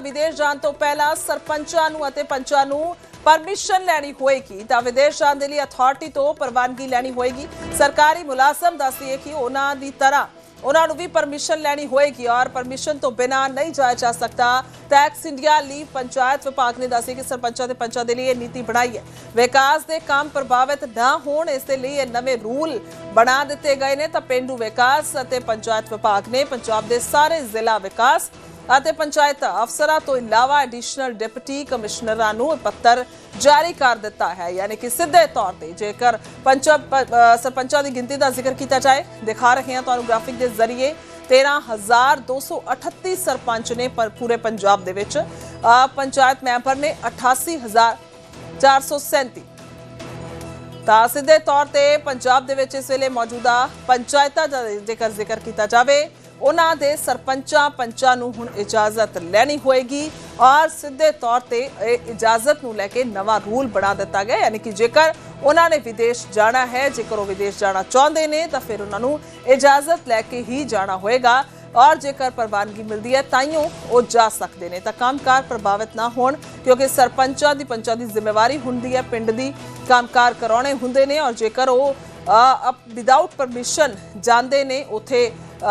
ਵਿਦੇਸ਼ ਜਾਣ ਤੋਂ ਪਹਿਲਾਂ ਸਰਪੰਚਾਂ ਨੂੰ ਅਤੇ ਪੰਚਾਂ ਨੂੰ ਪਰਮਿਸ਼ਨ ਲੈਣੀ ਹੋਏਗੀ। ਤਾਂ ਵਿਦੇਸ਼ ਜਾਣ ਦੇ ਲਈ ਅਥਾਰਟੀ ਤੋਂ ਪ੍ਰਵਾਨਗੀ ਲੈਣੀ ਹੋਏਗੀ। ਸਰਕਾਰੀ ਮੁਲਾਜ਼ਮ ਦੱਸਦੀ ਹੈ ਕਿ ਉਹਨਾਂ ਦੀ ਤਰ੍ਹਾਂ ਉਹਨਾਂ ਨੂੰ ਵੀ ਪਰਮਿਸ਼ਨ ਲੈਣੀ ਹੋਏਗੀ ਔਰ ਪਰਮਿਸ਼ਨ ਤੋਂ ਬਿਨਾ ਨਹੀਂ ਜਾਇਆ ਜਾ ਸਕਦਾ। ਟੈਕਸ ਇੰਡੀਆ ਲਈ ਪੰਚਾਇਤ ਵਿਭਾਗ ਨੇ ਦੱਸਿਆ ਕਿ ਸਰਪੰਚਾਂ ਤੇ ਪੰਚਾਂ ਦੇ ਲਈ ਇਹ ਨੀਤੀ ਬਣਾਈ ਹੈ। ਵਿਕਾਸ ਦੇ ਕੰਮ ਪ੍ਰਭਾਵਿਤ ਨਾ ਹੋਣ ਇਸ ਦੇ ਲਈ ਇਹ ਨਵੇਂ ਰੂਲ ਬਣਾ ਦਿੱਤੇ ਗਏ ਨੇ। ਤਾਂ ਪਿੰਡੂ ਵਿਕਾਸ ਅਤੇ ਪੰਚਾਇਤ ਵਿਭਾਗ ਨੇ ਪੰਜਾਬ ਦੇ ਸਾਰੇ ਜ਼ਿਲ੍ਹਾ ਵਿਕਾਸ ਅਤੇ ਪੰਚਾਇਤ ਅਫਸਰਾਂ ਤੋਂ ਇਲਾਵਾ ਐਡੀਸ਼ਨਲ ਡਿਪਟੀ ਕਮਿਸ਼ਨਰਾਂ ਨੂੰ ਪੱਤਰ ਜਾਰੀ ਕਰ ਦਿੱਤਾ ਹੈ। ਯਾਨੀ ਕਿ ਸਿੱਧੇ ਤੌਰ ਤੇ ਜੇਕਰ ਪੰਚ ਸਰਪੰਚਾਂ ਦੀ ਗਿਣਤੀ ਦਾ ਜ਼ਿਕਰ ਕੀਤਾ ਜਾਏ, ਦਿਖਾ ਰਹੇ ਹਾਂ ਤੁਹਾਨੂੰ ਗ੍ਰਾਫਿਕ ਦੇ ਜ਼ਰੀਏ। 13238 ਸਰਪੰਚ ਨੇ ਪਰ ਪੂਰੇ ਪੰਜਾਬ ਦੇ ਵਿੱਚ ਪੰਚਾਇਤ ਮੈਂਬਰ ਨੇ 88437 ਤਾਂ ਸਿੱਧੇ ਤੌਰ ਤੇ ਪੰਜਾਬ ਦੇ ਵਿੱਚ ਇਸ ਵੇਲੇ ਮੌਜੂਦਾ ਪੰਚਾਇਤਾਂ ਦਾ ਜੇਕਰ ਜ਼ਿਕਰ ਕੀਤਾ ਜਾਵੇ ਉਹਨਾਂ ਦੇ ਸਰਪੰਚਾਂ ਪੰਚਾਂ ਨੂੰ ਹੁਣ ਇਜਾਜ਼ਤ ਲੈਣੀ ਹੋਏਗੀ। ਔਰ ਸਿੱਧੇ ਤੌਰ ਤੇ ਇਹ ਇਜਾਜ਼ਤ ਨੂੰ ਲੈ ਕੇ ਨਵਾਂ ਰੂਲ ਬਣਾ ਦਿੱਤਾ ਗਿਆ, ਯਾਨੀ ਕਿ ਜੇਕਰ ਉਹਨਾਂ ਨੇ ਵਿਦੇਸ਼ ਜਾਣਾ ਹੈ, ਜੇਕਰ ਉਹ ਵਿਦੇਸ਼ ਜਾਣਾ ਚਾਹੁੰਦੇ ਨੇ, ਤਾਂ ਫਿਰ ਉਹਨਾਂ ਨੂੰ ਇਜਾਜ਼ਤ ਲੈ ਕੇ ਹੀ ਜਾਣਾ ਹੋਏਗਾ। ਔਰ ਜੇਕਰ ਪ੍ਰਵਾਨਗੀ ਮਿਲਦੀ ਹੈ, ਤਾਈਓ ਉਹ ਜਾ ਸਕਦੇ ਨੇ। ਤਾਂ ਕੰਮਕਾਰ ਪ੍ਰਭਾਵਿਤ ਨਾ ਹੋਣ, ਕਿਉਂਕਿ ਸਰਪੰਚਾਂ ਦੀ ਪੰਚਾਂ ਦੀ ਜ਼ਿੰਮੇਵਾਰੀ ਹੁੰਦੀ ਹੈ, ਪਿੰਡ ਦੀ ਕੰਮਕਾਰ ਕਰਾਉਣੇ ਹੁੰਦੇ ਨੇ। ਔਰ ਜੇਕਰ ਉਹ ਵਿਦਆਊਟ ਪਰਮਿਸ਼ਨ ਜਾਂਦੇ ਨੇ, ਉਥੇ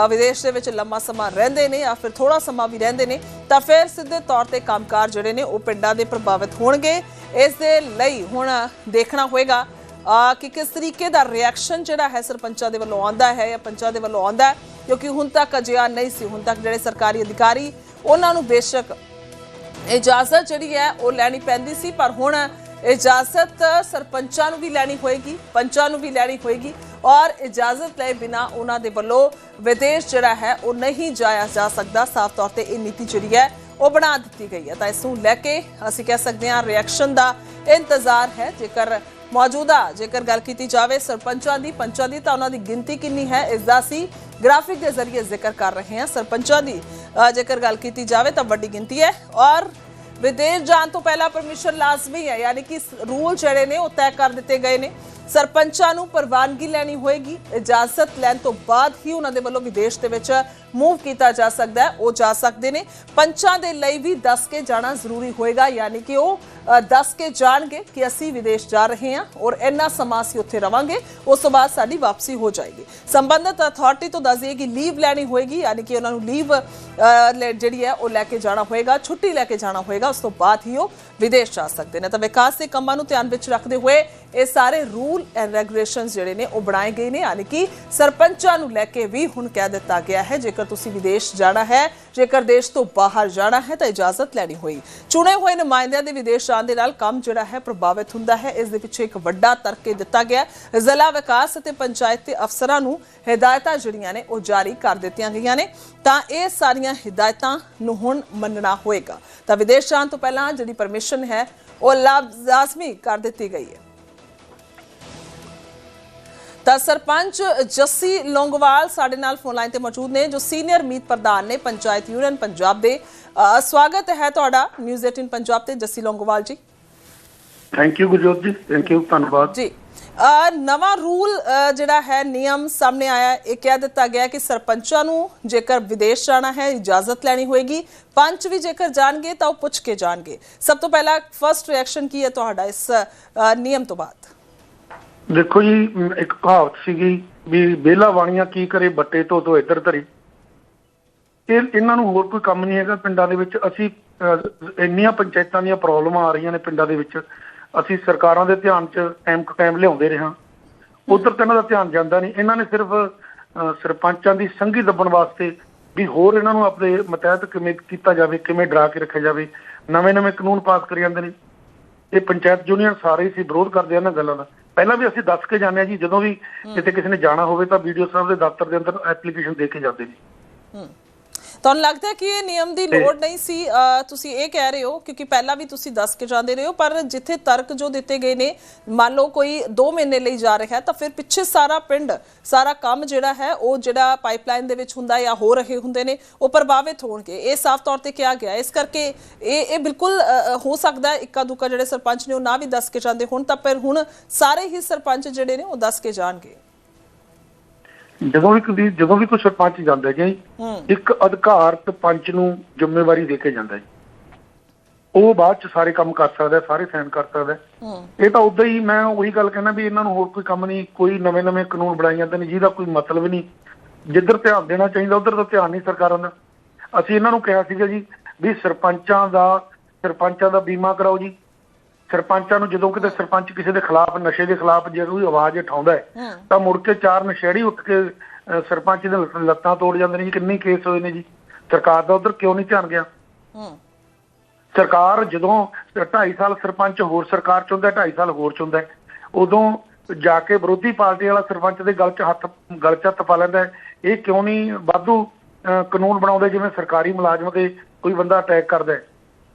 ਵਿਦੇਸ਼ ਦੇ ਵਿੱਚ ਲੰਮਾ ਸਮਾਂ ਰਹਿੰਦੇ ਨੇ ਜਾਂ ਫਿਰ ਥੋੜਾ ਸਮਾਂ ਵੀ ਰਹਿੰਦੇ ਨੇ, ਤਾਂ ਫਿਰ ਸਿੱਧੇ ਤੌਰ ਤੇ ਕੰਮਕਾਰ ਜਿਹੜੇ ਨੇ ਉਹ ਪਿੰਡਾਂ ਦੇ ਪ੍ਰਭਾਵਿਤ ਹੋਣਗੇ। ਇਸ ਦੇ ਲਈ ਹੁਣ ਦੇਖਣਾ ਹੋਏਗਾ ਕਿ ਕਿਸ ਤਰੀਕੇ ਦਾ ਰਿਐਕਸ਼ਨ ਜਿਹੜਾ ਹੈ ਸਰਪੰਚਾਂ ਦੇ ਵੱਲੋਂ ਆਉਂਦਾ ਹੈ ਜਾਂ ਪੰਚਾਂ ਦੇ ਵੱਲੋਂ ਆਉਂਦਾ ਹੈ, ਕਿਉਂਕਿ ਹੁਣ ਤੱਕ ਅਜਿਹਾ ਨਹੀਂ ਸੀ। ਹੁਣ ਤੱਕ ਜਿਹੜੇ ਸਰਕਾਰੀ ਅਧਿਕਾਰੀ, ਉਹਨਾਂ ਨੂੰ ਬੇਸ਼ੱਕ ਇਜਾਜ਼ਤ ਜਿਹੜੀ ਹੈ ਉਹ ਲੈਣੀ ਪੈਂਦੀ ਸੀ, ਪਰ ਹੁਣ ਇਜਾਜ਼ਤ ਸਰਪੰਚਾਂ ਨੂੰ ਵੀ ਲੈਣੀ ਹੋਏਗੀ, ਪੰਚਾਂ ਨੂੰ ਵੀ ਲੈਣੀ ਹੋਏਗੀ। ਔਰ ਇਜਾਜ਼ਤ ਲਏ ਬਿਨਾ ਉਹਨਾਂ ਦੇ ਵੱਲੋਂ ਵਿਦੇਸ਼ ਜਿਹੜਾ ਹੈ, ਉਹ ਨਹੀਂ ਜਾਇਆ ਜਾ ਸਕਦਾ। ਸਾਫ਼ ਤੌਰ ਤੇ ਇਹ ਨੀਤੀ ਜਿਹੜੀ ਹੈ, ਉਹ ਬਣਾ ਦਿੱਤੀ ਗਈ ਹੈ। ਤਾਂ ਇਸ ਨੂੰ ਲੈ ਕੇ ਅਸੀਂ ਕਹਿ ਸਕਦੇ ਹਾਂ ਰਿਐਕਸ਼ਨ ਦਾ ਇੰਤਜ਼ਾਰ ਹੈ। ਜੇਕਰ ਮੌਜੂਦਾ, ਜੇਕਰ ਗੱਲ ਕੀਤੀ ਜਾਵੇ ਸਰਪੰਚਾਂ ਦੀ, ਪੰਚਾਂ ਦੀ ਤਾਂ ਉਹਨਾਂ ਦੀ ਗਿਣਤੀ ਕਿੰਨੀ ਹੈ, ਇਸ ਦਾ ਅਸੀਂ ਗ੍ਰਾਫਿਕ ਦੇ ਜ਼ਰੀਏ ਜ਼ਿਕਰ ਕਰ ਰਹੇ ਹਾਂ। ਸਰਪੰਚਾਂ ਦੀ ਜੇਕਰ ਗੱਲ ਕੀਤੀ ਜਾਵੇ ਤਾਂ ਵੱਡੀ ਗਿਣਤੀ ਹੈ ਔਰ ਵਿਦੇਸ਼ ਜਾਣ ਤੋਂ ਪਹਿਲਾਂ ਪਰਮਿਸ਼ਨ ਲਾਜ਼ਮੀ ਹੈ। ਯਾਨੀ ਕਿ ਰੂਲ ਜਿਹੜੇ ਨੇ, ਉਹ ਤੈਅ ਕਰ ਦਿੱਤੇ ਗਏ ਨੇ। ਸਰਪੰਚਾਂ ਨੂੰ ਪ੍ਰਵਾਨਗੀ ਲੈਣੀ ਹੋਏਗੀ। ਇਜਾਜ਼ਤ ਲੈਣ ਤੋਂ ਬਾਅਦ ਹੀ ਉਹਨਾਂ ਦੇ ਵੱਲੋਂ ਵਿਦੇਸ਼ ਦੇ ਵਿੱਚ ਮੂਵ ਕੀਤਾ ਜਾ ਸਕਦਾ ਹੈ। ਉਹ ਜਾ ਸਕਦੇ ਨੇ। ਪੰਚਾਂ ਦੇ ਲਈ ਵੀ ਦੱਸ ਕੇ ਜਾਣਾ ਜ਼ਰੂਰੀ ਹੋਏਗਾ, ਯਾਨੀ ਕਿ ਉਹ ਦੱਸ ਕੇ ਜਾਣਗੇ ਕਿ ਅਸੀਂ ਵਿਦੇਸ਼ ਜਾ ਰਹੇ ਹਾਂ ਔਰ ਇੰਨਾ ਸਮਾਂ ਅਸੀਂ ਉੱਥੇ ਰਵਾਂਗੇ ਉਸ ਤੋਂ ਬਾਅਦ ਸਾਡੀ ਵਾਪਸੀ ਹੋ ਜਾਏਗੀ ਸੰਬੰਧਿਤ ਅਥਾਰਟੀ ਤੋਂ ਦੱਸ ਦਈਏ ਕਿ ਲੀਵ ਲੈਣੀ ਹੋਏਗੀ ਯਾਨੀ ਕਿ ਉਹਨਾਂ ਨੂੰ ਲੀਵ ਜਿਹੜੀ ਹੈ ਉਹ ਲੈ ਕੇ ਜਾਣਾ ਹੋਏਗਾ ਛੁੱਟੀ ਲੈ ਕੇ ਜਾਣਾ ਹੋਏਗਾ ਉਸ ਤੋਂ ਬਾਅਦ ਹੀ ਉਹ ਵਿਦੇਸ਼ ਜਾ ਸਕਦੇ ਨੇ ਤਾਂ ਵਿਕਾਸ ਦੇ ਕੰਮਾਂ ਨੂੰ ਧਿਆਨ ਵਿੱਚ ਰੱਖਦੇ ਹੋਏ ਇਹ ਸਾਰੇ ਰੂਲ ਐਂਡ ਰੈਗੂਲੇਸ਼ਨਸ ਜਿਹੜੇ ਨੇ ਉਹ ਬਣਾਏ ਗਏ ਨੇ ਯਾਨੀ ਕਿ ਸਰਪੰਚਾਂ ਨੂੰ ਲੈ ਕੇ ਵੀ ਹੁਣ ਕਹਿ ਦਿੱਤਾ ਗਿਆ ਹੈ ਜੇਕਰ ਤੁਸੀਂ ਵਿਦੇਸ਼ ਜਾਣਾ ਹੈ ਜੇਕਰ ਦੇਸ਼ ਤੋਂ ਬਾਹਰ ਜਾਣਾ ਹੈ ਤਾਂ ਇਜਾਜ਼ਤ ਲੈਣੀ ਹੋਈ ਚੁਣੇ ਹੋਏ ਨੁਮਾਇੰਦਿਆਂ ਦੇ ਵਿਦੇਸ਼ ਜਾਣ ਦੇ ਨਾਲ ਕੰਮ ਜਿਹੜਾ ਹੈ ਪ੍ਰਭਾਵਿਤ ਹੁੰਦਾ ਹੈ। ਇਸ ਦੇ ਪਿੱਛੇ ਇੱਕ ਵੱਡਾ ਤਰਕ ਦਿੱਤਾ ਗਿਆ ਜ਼ਿਲ੍ਹਾ ਵਿਕਾਸ ਅਤੇ ਪੰਚਾਇਤ ਦੇ ਅਫਸਰਾਂ ਨੂੰ ਹਦਾਇਤਾਂ ਜਿਹੜੀਆਂ ਨੇ ਉਹ ਜਾਰੀ ਕਰ ਦਿੱਤੀਆਂ ਗਈਆਂ ਨੇ। ਤਾਂ ਇਹ ਸਾਰੀਆਂ ਹਦਾਇਤਾਂ ਨੂੰ ਹੁਣ ਮੰਨਣਾ ਹੋਏਗਾ। ਤਾਂ ਵਿਦੇਸ਼ ਜਾਣ ਤੋਂ ਪਹਿਲਾਂ ਜਿਹੜੀ ਪਰਮਿਸ਼ਨ ਹੈ, ਉਹ ਲਾਜ਼- ਲਾਜ਼ਮੀ ਕਰ ਦਿੱਤੀ ਗਈ ਹੈ। ਤਾਂ ਸਰਪੰਚ ਜੱਸੀ ਲੋਂਗਵਾਲ ਸਾਡੇ ਨਾਲ ਫੋਨ ਲਾਈਨ ਤੇ ਮੌਜੂਦ ਨੇ, ਜੋ ਸੀਨੀਅਰ ਮੀਤ ਪ੍ਰਧਾਨ ਨੇ ਪੰਚਾਇਤ ਯੂਨੀਅਨ ਪੰਜਾਬ ਦੇ ਸਵਾਗਤ ਹੈ ਤੁਹਾਡਾ ਨਿਊਜ਼ 18 ਪੰਜਾਬ ਤੇ ਜੱਸੀ ਲੋਂਗਵਾਲ ਜੀ। ਥੈਂਕ ਯੂ ਗੁਰਜੋਤ ਜੀ। ਥੈਂਕ ਯੂ ਧੰਨਵਾਦ। ਜੀ। ਨਵਾਂ ਰੂਲ ਜਿਹੜਾ ਹੈ ਨਿਯਮ ਸਾਹਮਣੇ ਆਇਆ। ਇਹ ਕਹਿ ਦਿੱਤਾ ਗਿਆ ਕਿ ਸਰਪੰਚਾਂ ਨੂੰ ਜੇਕਰ ਵਿਦੇਸ਼ ਜਾਣਾ ਹੈ ਇਜਾਜ਼ਤ ਲੈਣੀ ਹੋਏਗੀ। ਪੰਚ ਵੀ ਜੇਕਰ ਜਾਣਗੇ ਤਾਂ ਉਹ ਪੁੱਛ ਕੇ ਜਾਣਗੇ। ਸਭ ਤੋਂ ਪਹਿਲਾਂ ਫਰਸਟ ਰਿਐਕਸ਼ਨ ਕੀ ਹੈ ਤੁਹਾਡਾ ਇਸ ਨਿਯਮ ਤੋਂ ਬਾਅਦ? ਦੇਖੋ ਜੀ ਇੱਕ ਕਹਾਵਤ ਸੀਗੀ ਵੀ ਬੇਲਾ ਵਾਣੀਆਂ ਕੀ ਕਰੇ ਬੱਟੇ ਤੋਂ ਤੋਂ ਇੱਧਰ ਧਰੀ। ਇਹ ਇਹਨਾਂ ਨੂੰ ਹੋਰ ਕੋਈ ਕੰਮ ਨਹੀਂ ਹੈਗਾ ਪਿੰਡਾਂ ਦੇ ਵਿੱਚ। ਅਸੀਂ ਇੰਨੀਆਂ ਪੰਚਾਇਤਾਂ ਦੀਆਂ ਪ੍ਰੋਬਲਮਾਂ ਆ ਰਹੀਆਂ ਨੇ ਪਿੰਡਾਂ ਦੇ ਵਿੱਚ। ਅਸੀਂ ਸਰਕਾਰਾਂ ਦੇ ਧਿਆਨ 'ਚ ਟਾਈਮ ਟੂ ਟਾਈਮ ਲਿਆਉਂਦੇ ਰਹੇ ਹਾਂ। ਉਧਰ ਤਾਂ ਇਹਨਾਂ ਦਾ ਧਿਆਨ ਜਾਂਦਾ ਨਹੀਂ। ਇਹਨਾਂ ਨੇ ਸਿਰਫ ਸਰਪੰਚਾਂ ਦੀ ਸੰਘੀ ਦੱਬਣ ਵਾਸਤੇ ਵੀ ਹੋਰ ਇਹਨਾਂ ਨੂੰ ਆਪਣੇ ਮਤਹਿਤ ਕਿਵੇਂ ਕੀਤਾ ਜਾਵੇ ਕਿਵੇਂ ਡਰਾ ਕੇ ਰੱਖਿਆ ਜਾਵੇ। ਨਵੇਂ-ਨਵੇਂ ਕਾਨੂੰਨ ਪਾਸ ਕਰੀ ਜਾਂਦੇ ਨੇ। ਇਹ ਪੰਚਾਇਤ ਯੂਨੀਅਨ ਸਾਰੇ ਸੀ ਵਿਰੋਧ ਕਰਦੇ ਆ ਇਹਨਾਂ ਗੱਲਾਂ ਦਾ। ਪਹਿਲਾਂ ਵੀ ਅਸੀਂ ਦੱਸ ਕੇ ਜਾਂਦੇ ਆ ਜੀ ਜਦੋਂ ਵੀ ਕਿਤੇ ਕਿਸੇ ਨੇ ਜਾਣਾ ਹੋਵੇ ਤਾਂ ਵੀਡੀਓ ਸਾਹਿਬ ਦੇ ਦਫ਼ਤਰ ਦੇ ਅੰਦਰ ਐਪਲੀਕੇਸ਼ਨ ਦੇ ਕੇ ਜਾਂਦੇ ਜੀ ਤੁਹਾਨੂੰ ਲੱਗਦਾ ਕਿ ਇਹ ਨਿਯਮ ਦੀ ਲੋੜ ਨਹੀਂ ਸੀ? ਤੁਸੀਂ ਇਹ ਕਹਿ ਰਹੇ ਹੋ ਕਿਉਂਕਿ ਪਹਿਲਾਂ ਵੀ ਤੁਸੀਂ ਦੱਸ ਕੇ ਜਾਂਦੇ ਰਹੇ ਹੋ ਪਰ ਜਿੱਥੇ ਤਰਕ ਜੋ ਦਿੱਤੇ ਗਏ ਨੇ ਮੰਨ ਲਓ ਕੋਈ 2 ਮਹੀਨੇ ਲਈ ਜਾ ਰਿਹਾ ਤਾਂ ਫਿਰ ਪਿੱਛੇ ਸਾਰਾ ਪਿੰਡ ਸਾਰਾ ਕੰਮ ਜਿਹੜਾ ਹੈ ਉਹ ਜਿਹੜਾ ਪਾਈਪਲਾਈਨ ਦੇ ਵਿੱਚ ਹੁੰਦਾ ਜਾਂ ਹੋ ਰਹੇ ਹੁੰਦੇ ਨੇ ਉਹ ਪ੍ਰਭਾਵਿਤ ਹੋਣਗੇ। ਇਹ ਸਾਫ਼ ਤੌਰ ਤੇ ਕਿਹਾ ਗਿਆ। ਇਸ ਕਰਕੇ ਇਹ ਇਹ ਬਿਲਕੁਲ ਹੋ ਸਕਦਾ ਹੈ ਇੱਕਾ ਦੁੱਕਾ ਜਿਹੜੇ ਸਰਪੰਚ ਨੇ ਉਹ ਨਾ ਵੀ ਦੱਸ ਕੇ ਜਾਂਦੇ ਹੁਣ ਤਾਂ ਫਿਰ ਹੁਣ ਸਾਰੇ ਹੀ ਸਰਪੰਚ ਜਿਹੜੇ ਨੇ ਉਹ ਦੱਸ ਕੇ ਜਾਣਗੇ। ਜਦੋਂ ਵੀ ਕੋਈ ਜਦੋਂ ਵੀ ਕੋਈ ਸਰਪੰਚ ਜਾਂਦਾ ਜੀ ਇੱਕ ਅਧਿਕਾਰਤ ਪੰਚ ਨੂੰ ਜ਼ਿੰਮੇਵਾਰੀ ਦੇ ਕੇ ਜਾਂਦਾ ਜੀ। ਉਹ ਬਾਅਦ ਚ ਸਾਰੇ ਕੰਮ ਕਰ ਸਕਦਾ ਸਾਰੇ ਸਾਈਨ ਕਰ ਸਕਦਾ। ਇਹ ਤਾਂ ਉਦਾਂ ਹੀ ਮੈਂ ਉਹੀ ਗੱਲ ਕਹਿੰਦਾ ਵੀ ਇਹਨਾਂ ਨੂੰ ਹੋਰ ਕੋਈ ਕੰਮ ਨਹੀਂ ਕੋਈ ਨਵੇਂ-ਨਵੇਂ ਕਾਨੂੰਨ ਬਣਾਈ ਜਾਂਦੇ ਨੇ ਜਿਹਦਾ ਕੋਈ ਮਤਲਬ ਨਹੀਂ। ਜਿੱਧਰ ਧਿਆਨ ਦੇਣਾ ਚਾਹੀਦਾ ਉਧਰ ਤਾਂ ਧਿਆਨ ਨਹੀਂ ਸਰਕਾਰਾਂ ਦਾ। ਅਸੀਂ ਇਹਨਾਂ ਨੂੰ ਕਿਹਾ ਸੀਗਾ ਜੀ ਵੀ ਸਰਪੰਚਾਂ ਦਾ ਸਰਪੰਚਾਂ ਦਾ ਬੀਮਾ ਕਰਾਓ ਜੀ। ਸਰਪੰਚਾਂ ਨੂੰ ਜਦੋਂ ਕਿਤੇ ਸਰਪੰਚ ਕਿਸੇ ਦੇ ਖਿਲਾਫ ਨਸ਼ੇ ਦੇ ਖਿਲਾਫ ਜੇ ਕੋਈ ਆਵਾਜ਼ ਉਠਾਉਂਦਾ ਹੈ ਤਾਂ ਮੁੜ ਕੇ ਚਾਰ ਨਸ਼ੇੜੀ ਉੱਠ ਕੇ ਸਰਪੰਚ ਦੇ ਲੱਤ- ਤੋੜ ਜਾਂਦੇ ਨੇ ਜੀ ਕਿੰਨੇ ਕੇਸ ਹੋਏ ਨੇ ਜੀ ਸਰਕਾਰ ਦਾ ਉਧਰ ਕਿਉਂ ਨਹੀਂ ਧਿਆਨ ਗਿਆ ਹੂੰ ਸਰਕਾਰ ਜਦੋਂ 2.5 ਸਾਲ ਸਰਪੰਚ ਹੋਰ ਸਰਕਾਰ ਚ ਹੁੰਦਾ 2.5 ਸਾਲ ਹੋਰ ਚ ਹੁੰਦਾ ਉਦੋਂ ਜਾ ਕੇ ਵਿਰੋਧੀ ਪਾਰਟੀ ਵਾਲਾ ਸਰਪੰਚ ਦੇ ਗਲ 'ਚ ਹੱਥ ਗਲ 'ਚ ਹੱਥ ਪਾ ਲੈਂਦਾ। ਇਹ ਕਿਉਂ ਨਹੀਂ ਵਾਧੂ ਅਹ, ਕਾਨੂੰਨ ਬਣਾਉਂਦੇ ਜਿਵੇਂ ਸਰਕਾਰੀ ਮੁਲਾਜ਼ਮ ਦੇ ਕੋਈ ਬੰਦਾ ਅਟੈਕ ਕਰਦਾ ਹੈ।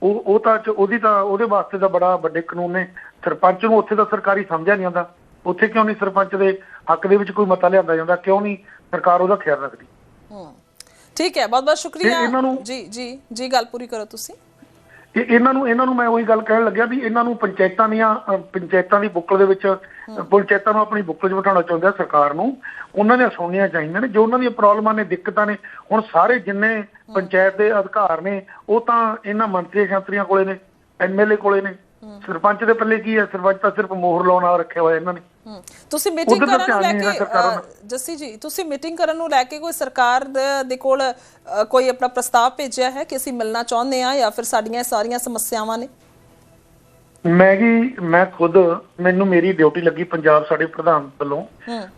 ਉਹ ਉਹ ਤਾਂ ਉਹਦੀ ਤਾਂ ਉਹਦੇ ਵਾਸਤੇ ਤਾਂ ਬੜਾ ਵੱਡੇ ਕਾਨੂੰਨ ਨੇ। ਸਰਪੰਚ ਨੂੰ ਉੱਥੇ ਤਾਂ ਸਰਕਾਰੀ ਸਮਝਿਆ ਨਹੀਂ ਆਉਂਦਾ ਉੱਥੇ ਕਿਉਂ ਨਹੀਂ ਸਰਪੰਚ ਦੇ ਹੱਕ ਦੇ ਵਿੱਚ ਕੋਈ ਮਤਾ ਲਿਆਂਦਾ ਜਾਂਦਾ? ਕਿਉਂ ਨਹੀਂ ਸਰਕਾਰ ਉਹਦਾ ਖਿਆਲ ਰੱਖਦੀ? ਹੂੰ। ਠੀਕ ਹੈ ਬਹੁਤ ਬਹੁਤ ਸ਼ੁਕਰੀਆ ਨੂੰ- ਜੀ ਜੀ ਜੀ ਗੱਲ ਪੂਰੀ ਕਰੋ ਤੁਸੀਂ। ਇਹ ਇਹਨਾਂ ਨੂੰ ਇਹਨਾਂ ਨੂੰ ਮੈਂ ਉਹੀ ਗੱਲ ਕਹਿਣ ਲੱਗਿਆ ਵੀ ਇਹਨਾਂ ਨੂੰ ਪੰਚਾਇਤਾਂ ਦੀਆਂ ਪੰਚਾਇਤਾਂ ਦੀ ਬੁੱਕਲ ਦੇ ਵਿੱਚ ਪੰਚਾਇਤਾਂ ਨੂੰ ਆਪਣੀ ਬੁੱਕਲ 'ਚ ਬਿਠਾਉਣਾ ਚਾਹੁੰਦੇ ਆ ਸਰਕਾਰ ਨੂੰ। ਉਹਨਾਂ ਦੀਆਂ ਸੁਣਨੀਆਂ ਚਾਹੀਦੀਆਂ ਨੇ। ਜੋ ਉਹਨਾਂ ਦੀਆਂ ਪ੍ਰੋਬਲਮਾਂ ਨੇ ਦਿੱਕਤਾਂ ਨੇ ਹੁਣ ਸਾਰੇ ਜਿੰਨੇ ਪੰਚਾਇਤ ਦੇ ਅਧਿਕਾਰ ਨੇ ਉਹ ਤਾਂ ਇਹਨਾਂ ਮੰਤਰੀ ਸ਼ੰਤਰੀਆਂ ਕੋਲੇ ਨੇ ਐਮਐਲਏ ਕੋਲੇ ਨੇ। ਸਰਪੰਚ ਦੇ ਪੱਲੇ ਕੀ ਹੈ? ਸਰਪੰਚ ਤਾਂ ਸਿਰਫ ਮੋਹਰ ਲਾਉਣ ਵਾਲਾ ਰੱਖਿਆ ਹੋਇਆ ਇਹਨਾਂ ਨੇ। ਤੁਸੀਂ ਮੀਟਿੰਗ ਕਰਨ ਨੂੰ ਲੈ ਕੇ ਜੱਸੀ ਜੀ ਤੁਸੀਂ ਮੀਟਿੰਗ ਕਰਨ ਨੂੰ ਲੈ ਕੇ ਕੋਈ ਸਰਕਾਰ ਦੇ- ਕੋਲ ਕੋਈ ਆਪਣਾ ਪ੍ਰਸਤਾਵ ਭੇਜਿਆ ਹੈ ਕਿ ਅਸੀਂ ਮਿਲਣਾ ਚਾਹੁੰਦੇ ਆ ਜਾਂ ਫਿਰ ਸਾਡੀਆਂ ਸਾਰੀਆਂ ਸਮੱਸਿਆਵਾਂ ਨੇ? ਮੈਂ ਜੀ ਮੈਂ ਖੁਦ ਮੈਨੂੰ ਮੇਰੀ ਡਿਊਟੀ ਲੱਗੀ ਪੰਜਾਬ ਸਾਡੇ ਪ੍ਰਧਾਨ ਵੱਲੋਂ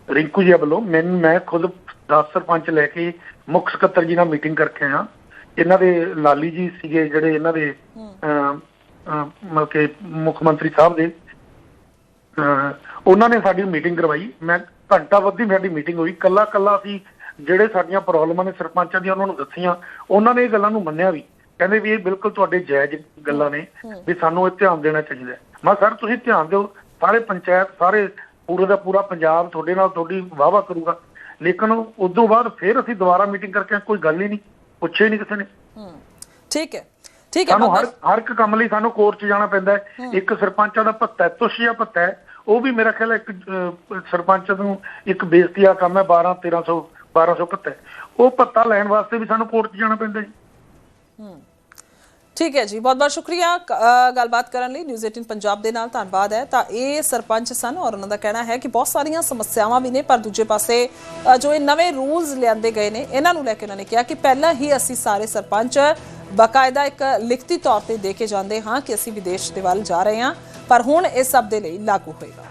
ਰਿੰਕੂ ਜੀ ਵੱਲੋਂ। ਮੈਨੂੰ ਮੈਂ ਖੁਦ 10 ਸਰਪੰਚ ਲੈ ਕੇ ਮੁੱਖ ਸਕੱਤਰ ਜੀ ਨਾਲ ਮੀਟਿੰਗ ਕਰਕੇ ਆਇਆ। ਇਹਨਾਂ ਦੇ ਲਾਲੀ ਜੀ ਸੀਗੇ ਜਿਹੜੇ ਇਹਨਾਂ ਦੇ ਮਤਲਬ ਕਿ ਮੁੱਖ ਮੰਤਰੀ ਸਾਹਿਬ ਦੇ। ਉਹਨਾਂ ਨੇ ਸਾਡੀ ਮੀਟਿੰਗ ਕਰਵਾਈ। ਮੈਂ ਘੰਟਾ ਵੱਧੀ ਸਾਡੀ ਮੀਟਿੰਗ ਹੋਈ। ਕੱਲਾ ਕੱਲਾ ਅਸੀਂ ਜਿਹੜੇ ਸਾਡੀਆਂ ਪ੍ਰੋਬਲਮਾਂ ਨੇ ਸਰਪੰਚਾਂ ਦੀਆਂ ਉਹਨਾਂ ਨੂੰ ਦੱਸੀਆਂ। ਉਹਨਾਂ ਨੇ ਇਹ ਗੱਲਾਂ ਨੂੰ ਮੰਨਿਆ ਵੀ। ਕਹਿੰਦੇ ਵੀ ਇਹ ਬਿਲਕੁਲ ਤੁਹਾਡੇ ਜਾਇਜ਼ ਗੱਲਾਂ ਨੇ ਵੀ ਸਾਨੂੰ ਇਹ ਧਿਆਨ ਦੇਣਾ ਚਾਹੀਦਾ। ਮੈਂ ਸਰ ਤੁਸੀਂ ਧਿਆਨ ਦਿਓ। ਸਾਰੇ ਪੰਚਾਇਤ ਸਾਰੇ ਪੂਰੇ ਦਾ ਪੂਰਾ ਪੰਜਾਬ ਤੁਹਾਡੇ ਨਾਲ ਤੁਹਾਡੀ ਵਾਹਵਾ ਕਰੂਗਾ। ਲੇਕਿਨ ਉਦੋਂ ਬਾਅਦ ਫਿਰ ਅਸੀਂ ਦੁਬਾਰਾ ਮੀਟਿੰਗ ਕਰਕੇ ਕੋਈ ਗੱਲ ਹੀ ਨਹੀਂ। ਪੁੱਛੇ ਨਹੀਂ ਕਿਸੇ ਨੇ। ਠੀਕ ਹੈ। ਠੀਕ ਹੈ ਸਾਨੂੰ ਹਰ ਹਰ ਇੱਕ ਕੰਮ ਲਈ ਸਾਨੂੰ ਕੋਰਟ 'ਚ ਜਾਣਾ ਪੈਂਦਾ ਹੈ। ਇੱਕ ਸਰਪੰਚਾਂ ਦਾ ਭੱਤਾ ਤੁਸ਼ੀਆ ਭੱਤਾ ਹੈ। ਉਹ ਵੀ ਮੇਰਾ ਖਿਆਲ ਇੱਕ ਸਰਪੰਚ ਨੂੰ ਇੱਕ ਬੇਇੱਜ਼ਤੀ ਕੰਮ ਹੈ 12 1300 1200 ਭੱਤਾ। ਉਹ ਭੱਤਾ ਲੈਣ ਵਾਸਤੇ ਵੀ ਸਾਨੂੰ ਕੋਰਟ 'ਚ ਜਾਣਾ ਪੈਂਦਾ ਜੀ ਠੀਕ ਹੈ ਜੀ ਬਹੁਤ ਬਹੁਤ ਸ਼ੁਕਰੀਆ ਗੱਲਬਾਤ ਕਰਨ ਲਈ ਨਿਊਜ਼ 18 ਪੰਜਾਬ ਦੇ ਨਾਲ ਧੰਨਵਾਦ ਹੈ। ਤਾਂ ਇਹ ਸਰਪੰਚ ਸਨ ਔਰ ਉਹਨਾਂ ਦਾ ਕਹਿਣਾ ਹੈ ਕਿ ਬਹੁਤ ਸਾਰੀਆਂ ਸਮੱਸਿਆਵਾਂ ਵੀ ਨੇ ਪਰ ਦੂਜੇ ਪਾਸੇ ਜੋ ਇਹ ਨਵੇਂ ਰੂਲਸ ਲਿਆਂਦੇ ਗਏ ਨੇ ਇਹਨਾਂ ਨੂੰ ਲੈ ਕੇ ਉਹਨਾਂ ਨੇ ਕਿਹਾ ਕਿ ਪਹਿਲਾਂ ਹੀ ਅਸੀਂ ਸਾਰੇ ਸਰਪੰਚ ਬਕਾਇਦਾ ਇੱਕ ਲਿਖਤੀ ਤੌਰ ਤੇ ਦੇ ਕੇ ਜਾਂਦੇ ਹਾਂ ਕਿ ਅਸੀਂ ਵਿਦੇਸ਼ ਦੇ ਵੱਲ ਜਾ ਰਹੇ ਹਾਂ, ਪਰ ਹੁਣ ਇਹ ਸਭ ਦੇ ਲਈ ਲਾਗੂ ਹੋਏਗਾ।